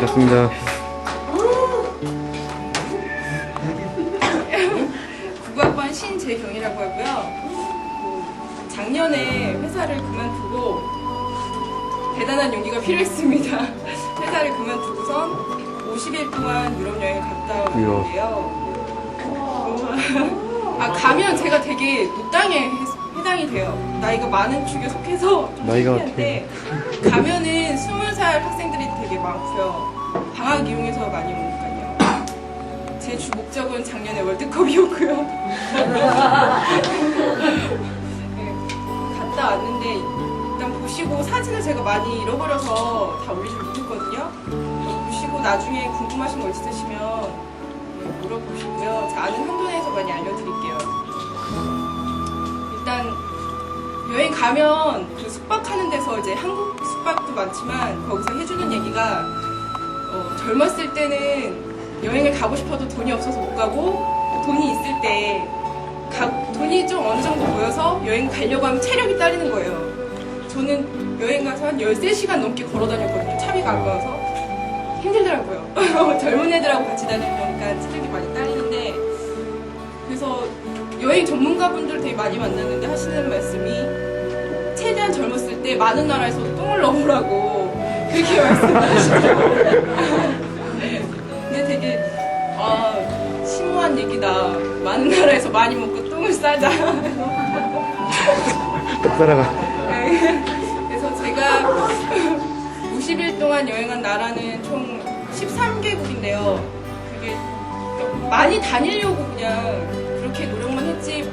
됐습니다. 국악관 신재경이라고 하고요. 작년에 회사를 그만두고 대단한 용기가 필요했습니다. 회사를 그만두고선 50일 동안 유럽 여행 갔다 왔는데요. 아 가면 제가 되게 노땅에 해- 해당이 돼요. 나이가 많은 축에 속해서 좀 나이가 창피한데 가면은 20살 학생들이 되게 많고요. 방학 이용해서 많이 오니까요. 제 주 목적은 작년에 월드컵이었고요. 네, 갔다 왔는데 일단 보시고 사진을 제가 많이 잃어버려서 다 올리지 못했거든요. 보시고 나중에 궁금하신 거 있으시면 네, 물어보시고요. 제가 아는 한돈에서 많이 알려드릴게요. 일단 여행 가면 그 숙박하는 데서 이제 한국 숙박도 많지만 거기서 해주는 얘기가 어, 젊었을 때는 여행을 가고 싶어도 돈이 없어서 못 가고 돈이 있을 때 가- 돈이 좀 어느 정도 모여서 여행 가려고 하면 체력이 딸리는 거예요. 저는 여행 가서 한 13시간 넘게 걸어 다녔거든요. 차비가 아까워서. 힘들더라고요. 젊은 애들하고 같이 다니니까 체력이 많이 딸리는데 그래서 여행 전문가분들 되게 많이 만났는데 하시는 말씀이 최대한 젊었을 때 많은 나라에서 똥을 넣으라고 그렇게 말씀하시더라고요. 근데 되게 아 심오한 얘기다. 많은 나라에서 많이 먹고 똥을 싸자. 떡사라가 그래서 제가 50일 동안 여행한 나라는 총 13개국인데요. 그게 좀 많이 다니려고 그냥 그렇게 노력만 했지.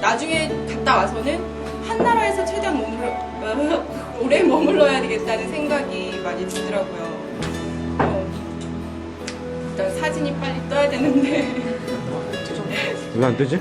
나중에 갔다 와서는 한 나라에서 최대한 머물러, 오래 머물러야 되겠다는 생각이 많이 들더라고요. 어, 일단 사진이 빨리 떠야 되는데. 왜안 뜨지?